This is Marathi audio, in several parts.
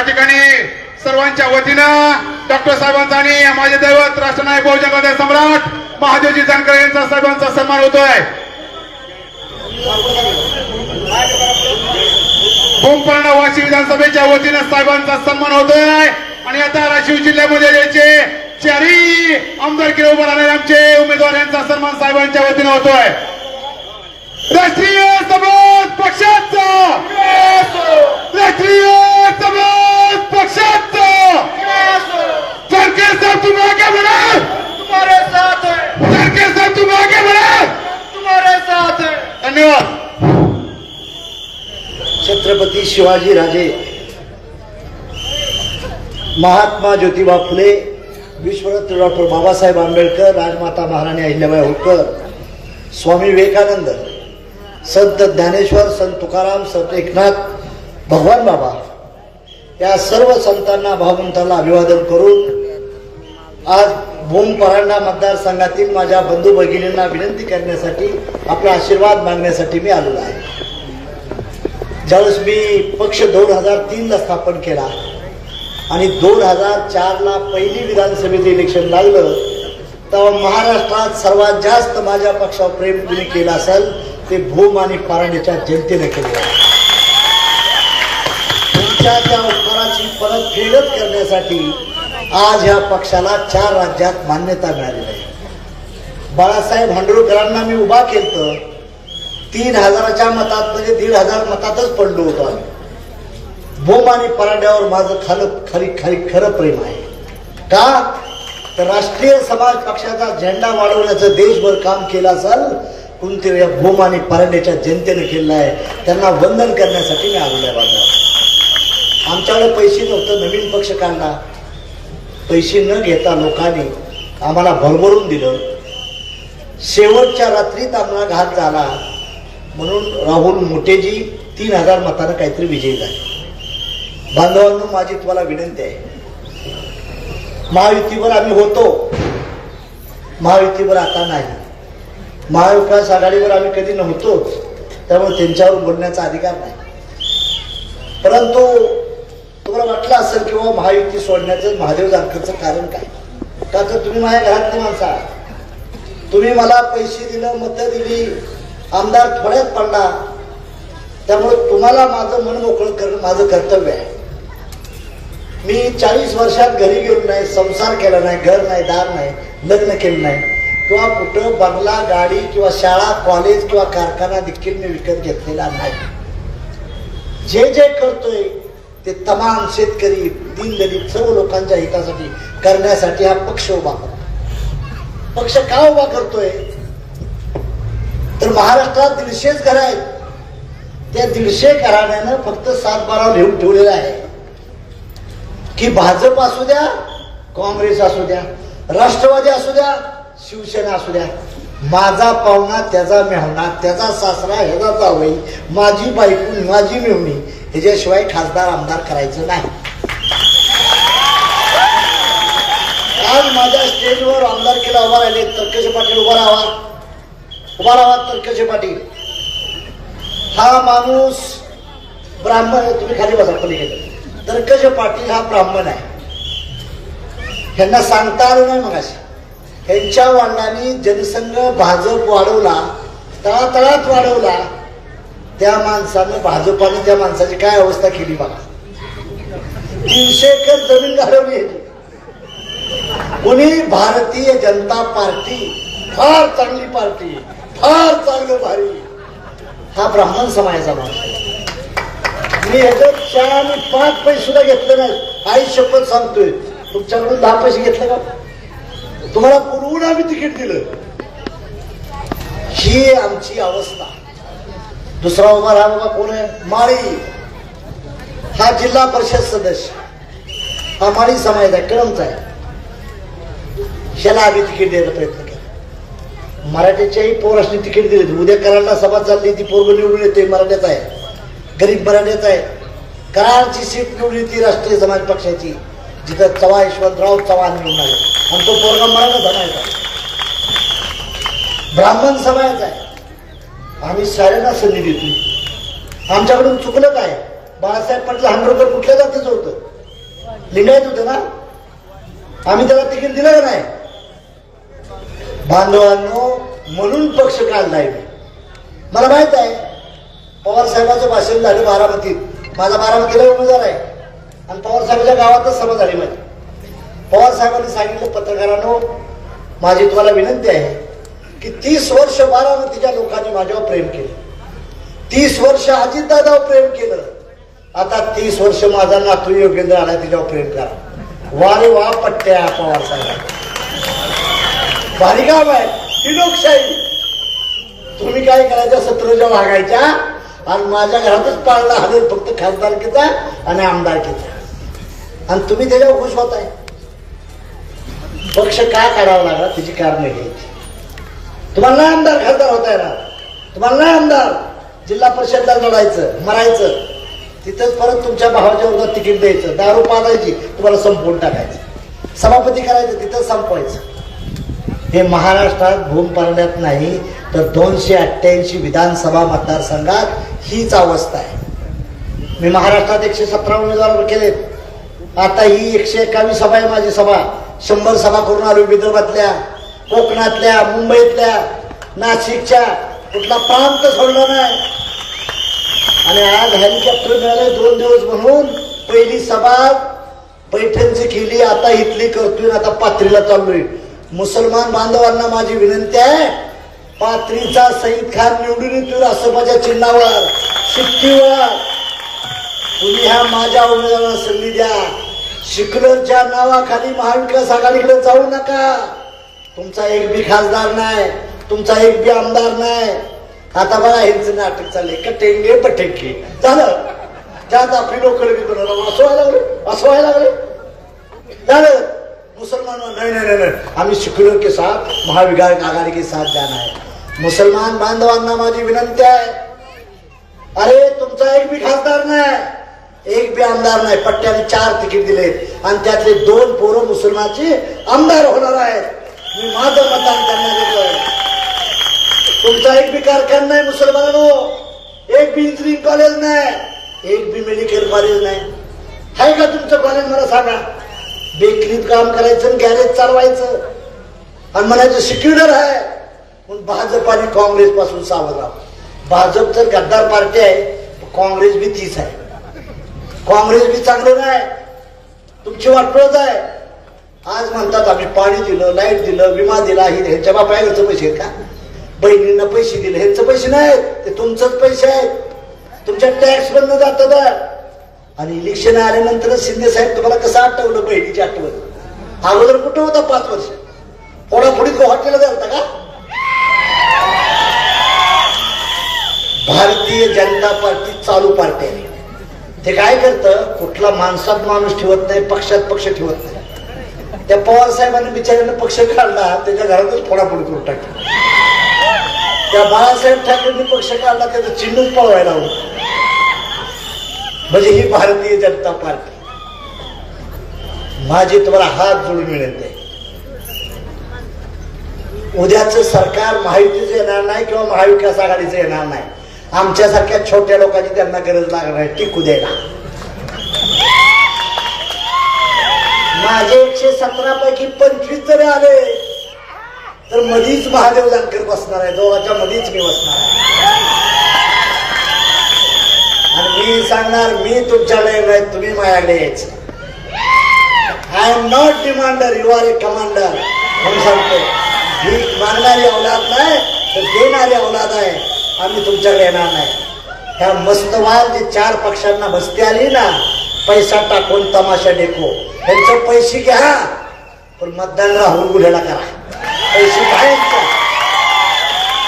या ठिकाणी सर्वांच्या वतीनं डॉक्टर साहेबांचा आणि माझे दैवत राष्ट्रनायक बहुजन हृदय सम्राट महादेवजी जानकर यांचा साहेबांचा सन्मान होतोय. भूमपर्ण वाशी विधानसभेच्या वतीनं साहेबांचा सन्मान होतोय. आणि आता राशीव जिल्ह्यामध्ये याचे चारही आमदार किलो उभं राहणारे आमचे उमेदवार यांचा सन्मान साहेबांच्या वतीनं होतोय. राष्ट्रीय समाज पक्षाचा राष्ट्रीय समाज पक्षाचा जानकर साहब तुम आगे बढ़ो तुम्हारे साथ है जानकर साहब तुम आगे बढ़ो तुम्हारे साथ है धन्यवाद छत्रपती शिवाजी राजे महात्मा ज्योतिबा फुले विश्वरत्न डॉक्टर बाबासाहेब आंबेडकर राजमाता महाराणी अहिल्याबाई होळकर स्वामी विवेकानंद संत ज्ञानेश्वर संत तुकाराम संत एकनाथ भगवान बाबा या सर्व संतांना भावंतांना अभिवादन करून आज भूम परांडा मतदारसंघातील माझ्या बंधू भगिनींना विनंती करण्यासाठी आपला आशीर्वाद मागण्यासाठी मी आलेलो आहे. ज्यावेळेस मी पक्ष दोन हजार तीनला स्थापन केला आणि दोन हजार चारला पहिली विधानसभेचं इलेक्शन लागलं तेव्हा महाराष्ट्रात सर्वात जास्त माझ्या पक्षावर प्रेम कुणी केलं असेल ते भूम आणि परांड्याच्या जनतेने केलं आहे. तुमच्या त्या उपकाराची परत फेडत करण्यासाठी आज ह्या पक्षाला चार राज्यात मान्यता मिळालेली आहे बाळासाहेब हांडुळकरांना मी उभा केलं तीन हजाराच्या मतात म्हणजे दीड हजार मतातच पडलो होतो आम्ही. बोम आणि पराड्यावर माझं खाल खरी खरी खरं प्रेम आहे. का? तर राष्ट्रीय समाज पक्षाचा झेंडा वाढवण्याचं देशभर काम केलं असेल कोणतरी या भूम आणि पराड्याच्या जनतेने केलं आहे. त्यांना वंदन करण्यासाठी मी आलेल्या बांधला. आमच्याकडे पैसे नव्हतं नवीन पक्ष काढला. पैसे न घेता लोकांनी आम्हाला भरभरून दिलं. शेवटच्या रात्रीत आम्हाला घात झाला. म्हणून राहुल मोठेजी तीन हजार मतानं काहीतरी विजयी झाले. बांधवांनो माझी तुम्हाला विनंती आहे. महायुतीवर आम्ही होतो. महायुतीवर आता नाही. महाविकास आघाडीवर आम्ही कधी नव्हतोच त्यामुळे त्यांच्यावर बोलण्याचा अधिकार नाही. परंतु तुम्हाला वाटलं असेल किंवा महायुती सोडण्याचं महादेव जानकरचं कारण काय? का तर तुम्ही माझ्या घरातली माणसं तुम्ही मला पैसे दिलं मतं दिली आमदार थोड्यात पडला त्यामुळे तुम्हाला माझं मन मोकळं करणं माझं कर्तव्य आहे. मी चाळीस वर्षात घरी गेलो नाही संसार केला नाही घर नाही दार नाही लग्न केलं नाही किंवा कुठं बंगला गाडी किंवा शाळा कॉलेज किंवा कारखाना देखील मी विकत घेतलेला नाही. जे जे करतोय ते तमाम शेतकरी दिनदलित सर्व लोकांच्या हितासाठी करण्यासाठी हा पक्ष उभा करतो पक्ष का उभा करतोय? तर महाराष्ट्रात दीडशेच घर आहेत त्या दीडशे घराण्यानं फक्त सात बारा लिहून ठेवलेला आहे. की भाजप असू द्या काँग्रेस असू द्या राष्ट्रवादी असू द्या शिवसेना असू द्या माझा पाहुणा त्याचा मेहणा त्याचा सासरा ह्याचा जावई माझी बायको माझी मेहणी ह्याच्याशिवाय खासदार आमदार करायचं नाही. आज माझ्या स्टेजवर आमदार केला उभा राहिले तर्कशे पाटील उभा राहावा? तुम्हाला वाटतं कसे पाटील? हा माणूस ब्राह्मण तुम्ही खाली बसा पलीकडे. तर्कश पाटील हा ब्राह्मण आहे? ह्यांना सांगता आलं नाही मगाशी. ह्यांच्या वडिलांनी जनसंघ भाजप वाढवला तळातळात वाढवला. त्या माणसानं भाजपाने त्या माणसाची काय अवस्था केली बघा. तीनशे एकर जमीन घालवली कोणी भारतीय जनता पार्टी फार चांगली पार्टी फार चांगलं भारी. हा ब्राह्मण समाजाचा माणूस मी ह्याच्यात चार आणि पाच पैसे सुद्धा घेतले नाही. आई शपथ सांगतोय. तुमच्याकडून दहा पैसे घेतले का? तुम्हाला पुरवून आम्ही तिकीट दिलं. ही आमची अवस्था. दुसरा उभा हा बाबा कोण आहे? माळी. हा जिल्हा परिषद सदस्य. हा माळी समाज आहे कळमचा आहे. ह्याला आम्ही तिकीट द्यायचा प्रयत्न केला. मराठीच्याही पोरासनी तिकीट दिली उद्या कराडला सभा चालली ती पोरग निवडून येते मराठ्यात आहे. गरीब मराठ्यात आहे. कराडची सीट निवडली ती राष्ट्रीय समाज पक्षाची जिथं चव्हाण यशवंतराव चव्हाण निवडून आले. आणि तो पोरगा मराठा धनायचा ब्राह्मण समाज आहे. आम्ही साऱ्यांना संधी देतो आमच्याकडून चुकलं काय? बाळासाहेब पाटील हांडोरकर कुठल्या जातीचं होतं? लिंगायत होतं ना? आम्ही त्याला तिकीट दिलं का नाही? बांधवांनो म्हणून पक्ष काढलाय मी. मला माहीत आहे पवार साहेबांचं भाषण झालं बारामतीत. माझा बारामतीला उमेदवार आहे. आणि पवार साहेबाच्या गावातच सभा झाली माझी. पवार साहेबांनी सांगितलं पत्रकारांनो माझी तुम्हाला विनंती आहे की तीस वर्ष बारामतीच्या लोकांनी माझ्यावर प्रेम केलं. तीस वर्ष अजितदादावर प्रेम केलं. आता तीस वर्ष माझा नातू योगेंद्र आला तिच्यावर प्रेम करा. वारे वा पट्ट्या पवार साहेब. भारी काम आहे. ही लोकशाही तुम्ही काय करायच्या सतरजा वागायच्या. आणि माझ्या घरातच पाळला हजर फक्त खासदारकीचा आणि आमदारकीचा. आणि तुम्ही त्याच्यावर खुश होताय. पक्ष का काढावा लागला? त्याची कारण घ्यायची. तुम्हाला नाही आमदार खासदार होता येणार तुम्हाला नाही आमदार. जिल्हा परिषदला लढायचं मरायचं. तिथंच परत तुमच्या भावाच्या वर्गात तिकीट द्यायचं. दारू पाजायची तुम्हाला संपवून टाकायचं. सभापती करायचं तिथं संपवायचं. हे महाराष्ट्रात भूम पारण्यात नाही तर दोनशे अठ्ठ्याऐंशी विधानसभा मतदारसंघात हीच अवस्था आहे. मी महाराष्ट्रात एकशे सतरा उमेदवार केलेत आता ही एकशे एकावीस सभा आहे माझी सभा. शंभर सभा करून आलो विदर्भातल्या कोकणातल्या मुंबईतल्या नाशिकच्या. कुठला प्रांत सोडला नाही. आणि आज हेलिकॉप्टर मिळाले दोन दिवस म्हणून पहिली सभा पैठणची केली आता इथली करतोय आता पात्रीला चाललोय. मुसलमान बांधवांना माझी विनंती आहे पात्रीचा सईद खान निवडून येतोय असोबाच्या चिन्हावर शिट्टीवर. तुम्ही ह्या माझ्या उमेदवाराला संधी द्या. शिकलरच्या नावाखाली महाविकास आघाडीकडे जाऊ नका. तुमचा एक बी खासदार नाही तुमचा एक बी आमदार नाही. आता बघा ह्यांचं नाटक चाललंय. कटेंगे पटेंगे. झालं? त्यात आपली लोक असं व्हायला लागले. असं व्हायला लागले. झालं? मुसलमान नहीं नहीं नहीं आम्ही शिकलो के साथ, महाविकास आघाडी के साथ जाना है। मुसलमान बांधवांना माझी विनंती आहे अरे तुमचा एक बी खासदार नाही एक बी आमदार नाही पट्ट्याने चार तिकीट दिलेत आणि त्यातले दोन पोरं मुसलमानचे आमदार होणार आहेत। मी माझं मतदान करण्यात येतोय तुमचा एक बी कारखाना नाही मुसलमानांनो एक बी इंजिनिअरिंग कॉलेज नाही। एक बी मेडिकल कॉलेज नाही। आहे का तुमचं कॉलेज मला सांगा। बेकरीत काम करायचं गॅरेज चालवायचं. आणि म्हणायचं सिक्युलर आहे. म्हणून भाजप आणि काँग्रेस पासून सावध राहा. भाजप तर गद्दार पार्टी आहे काँग्रेस बी तीच आहे. काँग्रेस बी चांगलं नाही. तुमची वाटपळच आहे. आज म्हणतात आम्ही पाणी दिलं लाइट दिलं विमा दिला ही ह्याच्या बापायचं पैसे आहेत का? बहिणींना पैसे दिले ह्यांचं पैसे नाहीत ते तुमचंच पैसे आहेत. तुमच्या टॅक्स बंद जातात. आणि इलेक्शन आल्यानंतर शिंदे साहेब तुम्हाला कसं आठवलं बहिणीची आठवण? अगोदर कुठं होता पाच वर्ष? फोडाफोडीत हॉटेलला झालता का? भारतीय जनता पार्टी चालू पार्टी आहे ते काय करतं? कुठला माणसात माणूस ठेवत नाही पक्षात पक्ष ठेवत नाही. त्या पवार साहेबांनी बिचाऱ्यानं पक्ष काढला त्याच्या घरातच फोडाफोडी करून टाकली. त्या बाळासाहेब ठाकरेंनी पक्ष काढला त्याचं चिन्हच पळवायला होतं म्हणजे ही भारतीय जनता पार्टी. माझी तुम्हाला हात जोडून मिळत आहे. उद्याच सरकार महायुतीचं येणार नाही किंवा महाविकास आघाडीचं येणार नाही. आमच्यासारख्या छोट्या लोकांची त्यांना गरज लागणार आहे टिकू द्यायला माझे एकशे सतरा पैकी पंचवीस जरी आले तर मधीच महादेव जानकर बसणार आहे. दोघांच्या मधीच मी बसणार आहे. मी सांगणार मी तुमच्याकडे नाही तुम्ही माझ्याकडे यायचं I am not demander you are a commander म्हणून सांगतो. भीक मागणारी औलाद नाही तर देणारी औलाद आहे. आम्ही तुमच्याकडे येणार नाही. ह्या मस्तवाल जे चार पक्षांना बसती आली ना पैसा टाकून तमाशा डेको. त्यांचे पैसे घ्या पण मतदान राहुल गुन्ह्याला करा. पैसे घ्या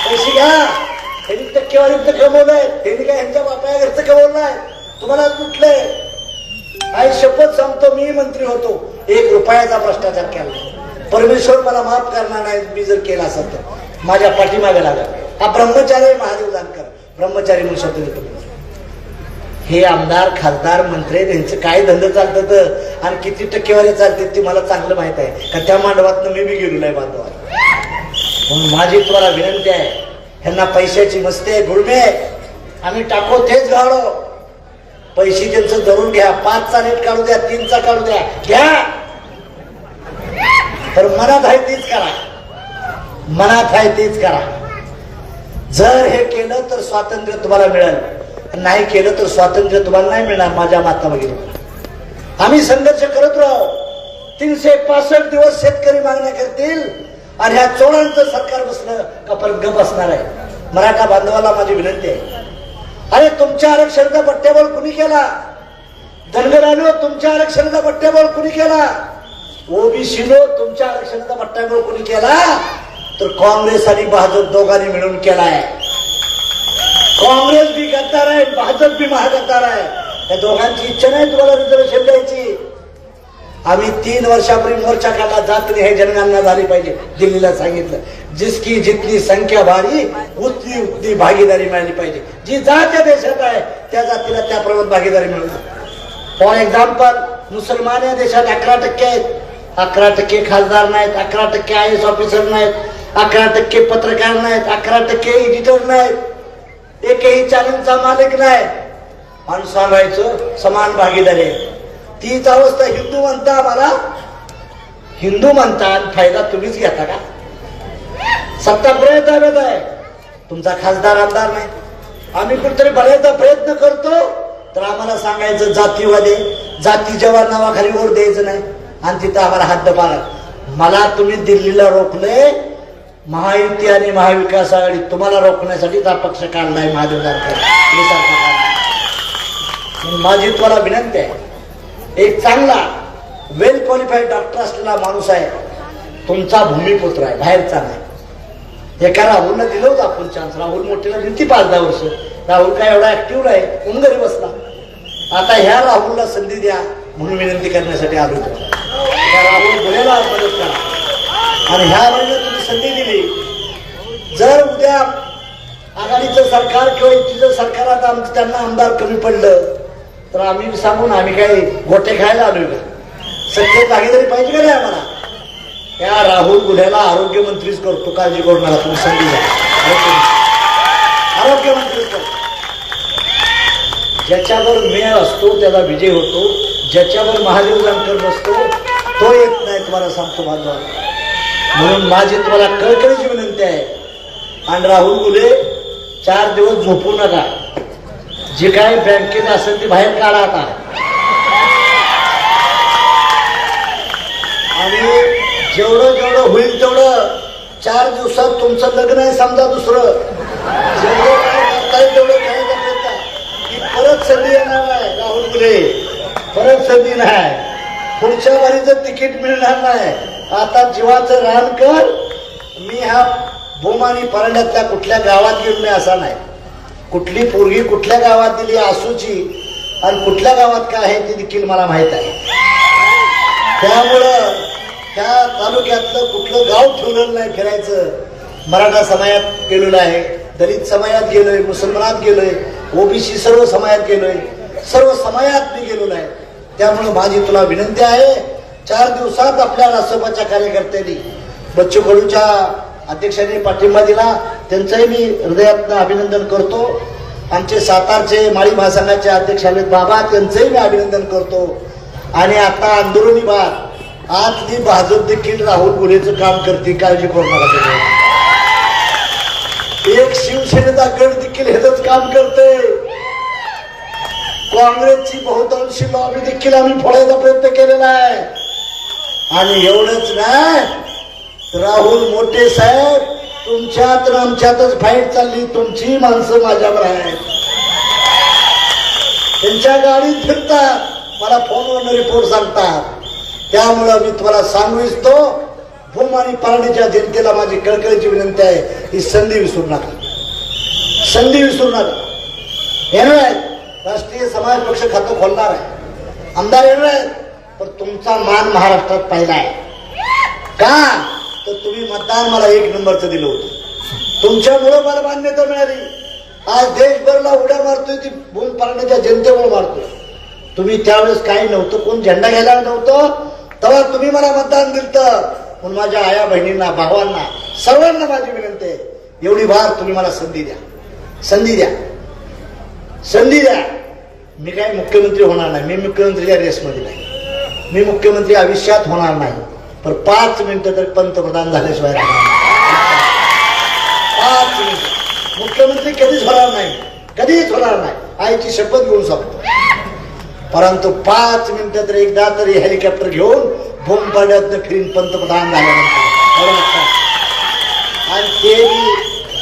पैसे घ्या. त्यांनी टक्केवारी कमवलंय. त्यांनी काय यांच्या बापाया घरचं कमवलं नाही तुम्हाला कुठलंय? आई शपथ सांगतो मी मंत्री होतो. एक रुपयाचा भ्रष्टाचार केला. परमेश्वर मला माफ करणार नाही मी जर केला असेल तर. माझ्या पाठीमागे लागत हा ब्रह्मचारी महादेव जानकर. ब्रह्मचारी म्हणून शब्द देतो. हे आमदार खासदार मंत्री यांचं काय धंदे तर? आणि किती टक्केवारी चालते ते मला चांगलं माहीत आहे. का त्या मांडवातनं मी बी गेलो नाही बांधवात? म्हणून माझी तुम्हाला विनंती आहे ह्यांना पैशाची मस्ती आहे गुळमे. आम्ही टाको तेच घालो. पैसे त्यांचं धरून घ्या. पाचचा रेट काढू द्या तीनचा काढू द्या. घ्या. तर मनात आहे तीच करा. मनात आहे तीच करा. जर हे केलं तर स्वातंत्र्य तुम्हाला मिळेल. नाही केलं तर स्वातंत्र्य तुम्हाला नाही मिळणार माझ्या माता भगिनी. आम्ही संघर्ष करत राहू. तीनशे पासष्ट दिवस शेतकरी मागण्या करतील. आणि ह्या चोरांचं सरकार बसलं का परत गप असणार आहे? मराठा बांधवाला माझी विनंती आहे. अरे तुमच्या आरक्षणाचा पट्ट्याबोल कुणी केला? धनगरानो तुमच्या आरक्षणाचा पट्ट्याबोल कुणी केला? ओबीसीनो तुमच्या आरक्षणाचा पट्ट्याबोल कुणी केला? तर काँग्रेस आणि भाजप दोघांनी मिळून केलाय. काँग्रेस बी गद्दार आहे भाजप बी महागद्दार आहे. या दोघांची इच्छा नाही तुम्हाला रिझर्वेशन द्यायची. आम्ही तीन वर्षापूर्वी मोर्चा काढला जात्री हे जनगणना झाली पाहिजे दिल्लीला सांगितलं. जिसकी जितनी संख्या भारी उतनी उतनी भागीदारी मिळाली पाहिजे. जी जात या देशात आहे त्या जातीला त्याप्रमाणे भागीदारी मिळणार फॉर एक्झाम्पल मुसलमान या देशात अकरा टक्के आहेत. अकरा टक्के खासदार नाहीत अकरा टक्के आय एस ऑफिसर नाहीत अकरा टक्के पत्रकार नाहीत अकरा टक्के एडिटर नाहीत. एकही चॅनलचा मालक नाही. आणि सांगायचं समान भागीदारी आहे. तीच अवस्था हिंदू म्हणता आम्हाला? हिंदू म्हणता आणि फायदा तुम्हीच घेता का? सत्ता प्रयत्न आहे. तुमचा खासदार आमदार नाही. आम्ही कुठेतरी बऱ्याचदा प्रयत्न करतो तर आम्हाला सांगायचं जातीवादी जाती जेव्हा नावाखाली ओढ द्यायचं नाही. आणि तिथं आम्हाला हद्द दबाला मला तुम्ही दिल्लीला रोखले महायुती आणि महाविकास आघाडी तुम्हाला रोखण्यासाठीच हा पक्ष काढलाय महादेव जानकर माझी तुम्हाला विनंती आहे. एक चांगला वेल क्वालिफाईड डॉक्टर असलेला माणूस आहे. तुमचा भूमिपुत्र आहे बाहेरचा नाही. एका राहुलला दिलं होतं आपण चान्स राहुल मोठीला दिली पाच दहा वर्ष. राहुल काय एवढा ऍक्टिव्ह आहे म्हणून घरी बसला? आता ह्या राहुलला संधी द्या म्हणून विनंती करण्यासाठी आलो होतो राहुल गुन्हेला मदत करा. आणि ह्या वेळेला तुम्ही संधी दिली. जर उद्या आघाडीचं सरकार किंवा युतीचं सरकार आता आमचं त्यांना आमदार कमी पडलं तर आम्ही सांगून आम्ही काय गोटे खायला आलोय का? सत्य भागीदारी पाहिजे का नाही आम्हाला? त्या राहुल गुन्ह्याला आरोग्य मंत्रीच करतो काळजी करू नका तुम्ही संधी द्या आरोग्य मंत्रीच करतो. ज्याच्यावर मेळ असतो त्याला विजय होतो. ज्याच्यावर महादेव जानकर बसतो तो येत नाही तुम्हाला सांगतो बांधवा. म्हणून माझी तुम्हाला कळकळीची विनंती आहे. आणि राहुल गुले चार दिवस झोपू नका. जे काही बँकेत असेल ती बाहेर काढा आता. आणि जेवढं जेवढं होईल तेवढं चार दिवसात तुमचं लग्न आहे समजा दुसरं. जेवढं काय करता येईल तेवढं करायचा करता की परत संधी येणार नाही राहुल गुले परत संधी नाही पुढच्या वारीचं तिकीट मिळणार नाही. आता जीवाचं रान कर. मी हा भूमानी परंड्यातल्या कुठल्या गावात गेलो नाही असा नाही. कुठली पोरगी कुठल्या गावात दिली आसूची? आणि कुठल्या गावात काय आहे ते देखील मला माहीत आहे. त्यामुळं त्या तालुक्यातलं कुठलं गाव ठेवलेलं नाही फिरायचं. मराठा समाजात गेलेलं आहे दलित समाजात गेलोय मुसलमानात गेलोय ओबीसी सर्व समाजात गेलोय सर्व समाजात मी गेलेलो आहे. त्यामुळं माझी तुला विनंती आहे चार दिवसात आपल्या राष्ट्रपतीच्या कार्यकर्त्यांनी बच्चू कडूच्या अध्यक्षांनी पाठिंबा दिला. त्यांचंही मी हृदयातनं अभिनंदन करतो. आमचे सातारचे माळी महासंघाचे अध्यक्ष आले बाबा त्यांचंही मी अभिनंदन करतो. आणि आता अंदरुनी बात ती भाजप देखील राहुल गुन्हेचं काम करते काळजी करू नका एक शिवसेनेचा गट देखील हेच काम करते. काँग्रेसची बहुतांशी लॉबी देखील आम्ही फोडायचा प्रयत्न केलेला आहे. आणि एवढंच नाही राहुल मोठे साहेब तुमच्यात तर आमच्यातच फाईट चालली. तुमची माणसं माझ्यावर आहेत. त्यांच्या गाडीत फिरतात. मला फोनवरनं रिपोर्ट सांगतात. त्यामुळं मी तुम्हाला सांगू इच्छितो भूम आणि पारडीच्या जनतेला माझी कळकळीची विनंती आहे ही संधी विसरू नका. संधी विसरू नका. येणार आहेत. राष्ट्रीय समाज पक्ष खातं खोलणार आहे. आमदार येणार आहेत. पण तुमचा मान महाराष्ट्रात पाहिला आहे. का? तर तुम्ही मतदान मला एक नंबरचं दिलं होतं. तुमच्यामुळं मला मान्यता मिळाली. आज देशभरला उड्या मारतोय ती भूल पाडण्याच्या जनतेमुळे मारतोय. तुम्ही त्यावेळेस काही नव्हतं कोण झेंडा घ्यायला नव्हतं तेव्हा तुम्ही मला मतदान दिलं म्हणून माझ्या आया बहिणींना भावांना सर्वांना माझी विनंती आहे. एवढी भार तुम्ही मला संधी द्या. संधी द्या. संधी द्या. मी काय मुख्यमंत्री होणार नाही. मी मुख्यमंत्रीच्या रेसमध्ये नाही. मी मुख्यमंत्री आयुष्यात होणार नाही. पण पाच मिनिटं तरी पंतप्रधान झाल्याशिवाय पाच मिनिट. मुख्यमंत्री कधीच होणार नाही. कधीच होणार नाही. आईची शपथ घेऊन सांगतो. परंतु पाच मिनिटं तर एकदा तरी हेलिकॉप्टर घेऊन बोंबाड्यातनं फिरून पंतप्रधान झाल्यानंतर. आणि ते बी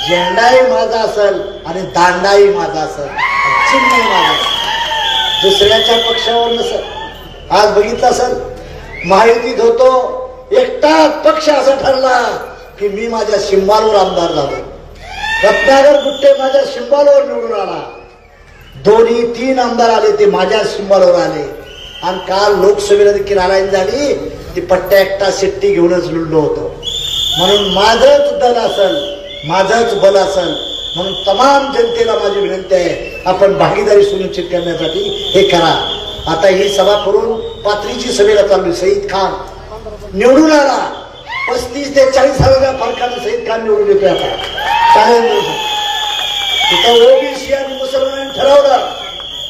झेंडाही माझा असेल आणि दांडाही माझा असेल. चिन्हही माझा असेल. दुसऱ्याच्या पक्षावर नसेल. आज बघितलं असेल? महायुतीत होतो पक्ष असा ठरला की मी माझ्या शिंबालवर आमदार झालो. रत्नागर गुट्टे माझ्या शिंबालवर निवडून आला. दोन्ही तीन आमदार आले ते माझ्या शिंबालवर आले. आणि काल लोकसभेला देखील नारायण झाली ती पट्ट्या एकटा सिट्टी घेऊनच लुडलो होतो. म्हणून माझंच दल असल माझंच बल असल म्हणून तमाम जनतेला माझी विनंती आहे आपण भागीदारी सुनिश्चित करण्यासाठी हे करा. आता ही सभा करून पात्रीची सभेला चालू सईद खान. निवडून आला. पस्तीस ते चाळीस हजाराच्या फरकानं सहित खान निवडून येतोय आता. चालेल तिथं ओबीसी आणि मुसलमानांनी ठरवलं.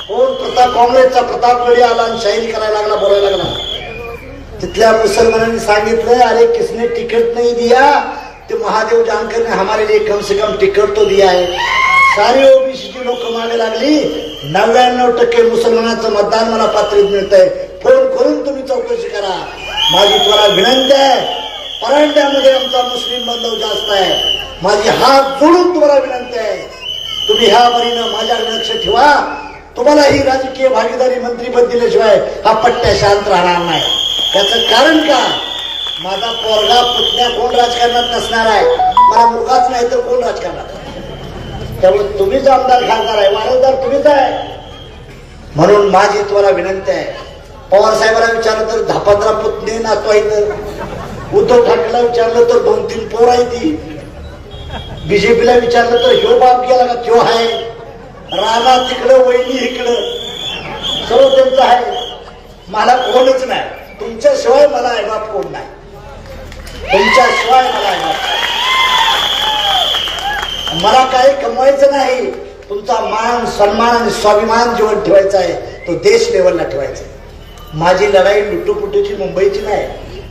कोण प्रताप काँग्रेसचा प्रताप गडी आला आणि शाहिरी करायला लागला बोलायला लागला. तिथल्या मुसलमानांनी सांगितलं अरे किसने टिकट नाही दिया ते महादेव जानकर ने हमारे लिए कम से कम टिकट तो दिया है. सारी ओबीसीची लोक मागे लागली. नव्याण्णव टक्के मुसलमानाचं मतदान मला पात्रीत मिळतंय. फोन करून तुम्ही चौकशी करा. माझी तुम्हाला विनंती आहे परांड्यामध्ये आमचा मुस्लिम बांधव जास्त आहे. माझी हात जोडून तुम्हाला विनंती आहे. तुम्ही ह्या परीनं माझ्याकडे लक्ष ठेवा. तुम्हाला ही राजकीय भागीदारी मंत्रीपद दिल्याशिवाय हा पट्ट्या शांत राहणार नाही. त्याचं कारण का माझा पोरगा पुतण्या कोण राजकारणात नसणार आहे. मला मुलगाच नाही तर कोण राजकारणात? त्यामुळे तुम्हीच आमदार खासदार आहे वारसदार तुम्हीच आहे. म्हणून माझी तुम्हाला विनंती आहे पवार साहेबांना विचारलं तर दहा पंधरा पुतणे नातू आहेत उद्धव ठाकरेला विचारलं तर दोन तीन पोर आहे ती. बीजेपीला विचारलं तर ह्यो बाप गेला का? त्यो आहे. राणा तिकडं वहिनी इकडं. सर्व त्यांचं आहे. मला कोणच नाही. तुमच्याशिवाय मला आई बाप कोण नाही? तुमच्याशिवाय मला आई बाप मला काही कमवायचं नाही. तुमचा मान सन्मान आणि स्वाभिमान जीवन ठेवायचा आहे. तो देश लेवलला ठेवायचा आहे. माझी लढाई लुटूपुटूची मुंबईची नाही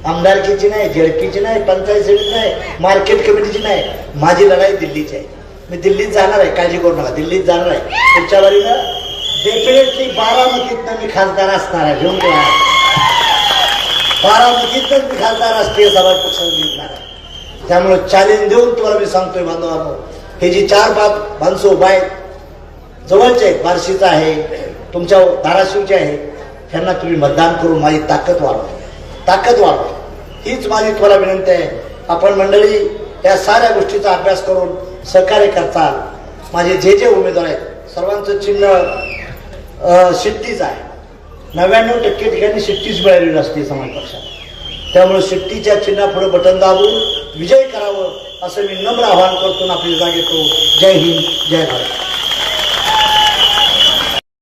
आमदारकीची नाही झेडपीची नाही पंचायत समिती नाही मार्केट कमिटीची नाही. माझी लढाई दिल्लीची आहे. मी दिल्लीत जाणार आहे काळजी करू नका दिल्लीत जाणार आहे. पुढच्या वारीनं डेफिनेटली बारामतीतनं मी खासदार असणार आहे घेऊन ठेवा बारामतीतच मी खासदार राष्ट्रीय सभा पक्ष जिंकणार आहे. त्यामुळे चॅलेंज देऊन तुम्हाला मी सांगतोय बांधवांनो हे जी चार बाब माणसं उभा आहेत जवळचे आहेत बार्शीचं आहे तुमच्या धाराशिवचे आहे ह्यांना तुम्ही मतदान करून माझी ताकद वाढवा. ताकद वाढवा. हीच माझी तुम्हाला विनंती आहे. आपण मंडळी या साऱ्या गोष्टीचा अभ्यास करून सहकार्य करताल. माझे जे जे उमेदवार आहेत सर्वांचं चिन्ह शिट्टीच आहे. नव्याण्णव टक्के ठिकाणी शिट्टीच मिळालेली असते समाज पक्षात. त्यामुळे शिट्टीच्या चिन्हापुढे बटन दाबून विजय करावं असं मी नम्र आवाहन करतो आणि आपली जागा जय हिंद जय भारत.